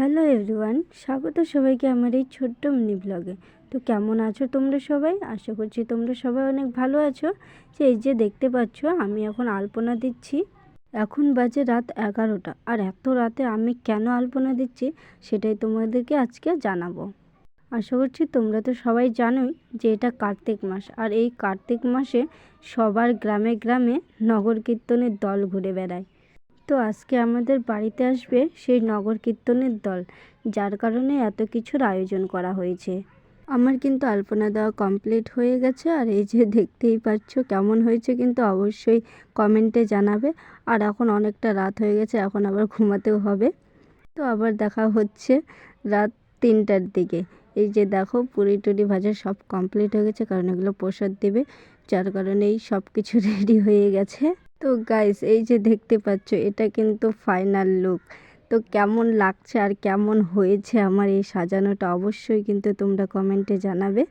Hello everyone, স্বাগত সবাইকে আমার এই ছোট্ট মিনি ব্লগে। তো কেমন আছো তোমরা সবাই? আশা করছি তোমরা সবাই অনেক ভালো আছো। যে এই যে দেখতে পাচ্ছ, আমি এখন আলপনা দিচ্ছি। এখন বাজে রাত এগারোটা। আর এত রাতে আমি কেন আলপনা দিচ্ছি সেটাই তোমাদেরকে আজকে জানাব। আশা করছি তোমরা তো সবাই জানোই যে এটা কার্তিক মাস। আর এই কার্তিক মাসে সবার গ্রামে গ্রামে নগর কীর্তনের দল ঘুরে বেড়ায়। তো আজকে আমাদের বাড়িতে আসবে সেই নগর কীর্তনের দল, যার কারণে এত কিছুর আয়োজন করা হয়েছে। আমার কিন্তু আলপনা দেওয়া কমপ্লিট হয়ে গেছে, আর এই যে দেখতেই পাচ্ছ কেমন হয়েছে কিন্তু অবশ্যই কমেন্টে জানাবে। আর এখন অনেকটা রাত হয়ে গেছে, এখন আবার ঘুমাতেও হবে। তো আবার দেখা হচ্ছে রাত তিনটার দিকে। এই যে দেখো পুরি টুরি ভাজা সব কমপ্লিট হয়ে গেছে, কারণ এগুলো প্রসাদ দেবে, যার কারণে এই সব কিছু রেডি হয়ে গেছে। তো গাইস এই যে দেখতে পাচ্ছ, এটা কিন্তু ফাইনাল লুক তো কেমন লাগছে আর কেমন হয়েছে আমার এই সাজানোটা অবশ্যই কিন্তু তোমরা কমেন্টে জানাবে।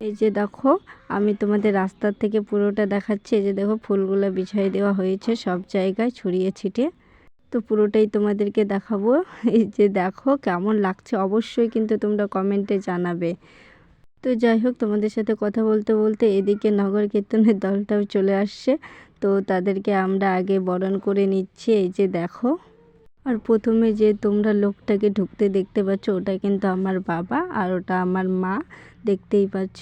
এই যে দেখো, আমি তোমাদের রাস্তার থেকে পুরোটা দেখাচ্ছি। এই যে দেখো, ফুলগুলো বিছাই দেওয়া হয়েছে সব জায়গায় ছড়িয়ে ছিটিয়ে। তো পুরোটাই তোমাদেরকে দেখাবো। এই যে দেখো, কেমন লাগছে অবশ্যই কিন্তু তোমরা কমেন্টে জানাবে। তো যাই হোক, তোমাদের সাথে কথা বলতে বলতে এদিকে নগর কীর্তনের দলটাও চলে আসছে। তো তাদেরকে আমরা আগে বরণ করে নিচ্ছি, এই যে দেখো। আর প্রথমে যে তোমরা লোকটাকে ঢুকতে দেখতে পাচ্ছ, ওটা কিন্তু আমার বাবা আর ওটা আমার মা, দেখতেই পাচ্ছ।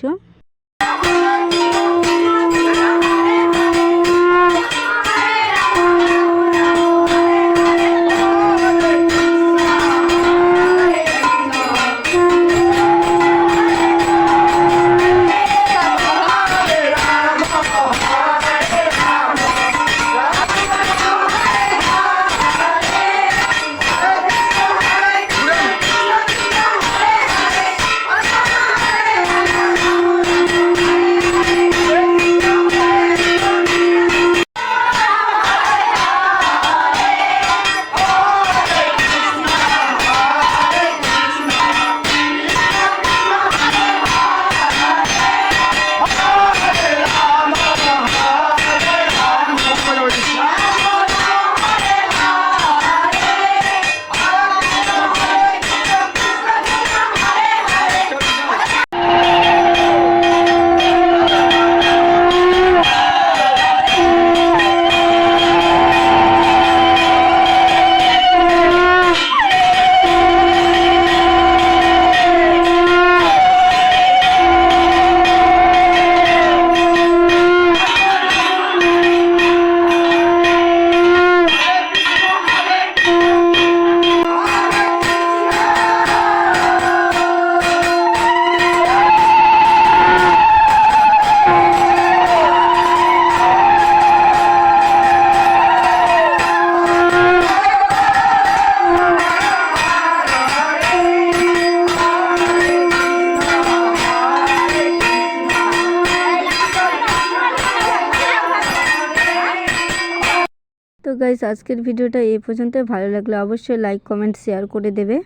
তো গাইস আজকের ভিডিওটা এ পর্যন্ত ভালো লাগলে অবশ্যই লাইক কমেন্ট শেয়ার করে দেবে।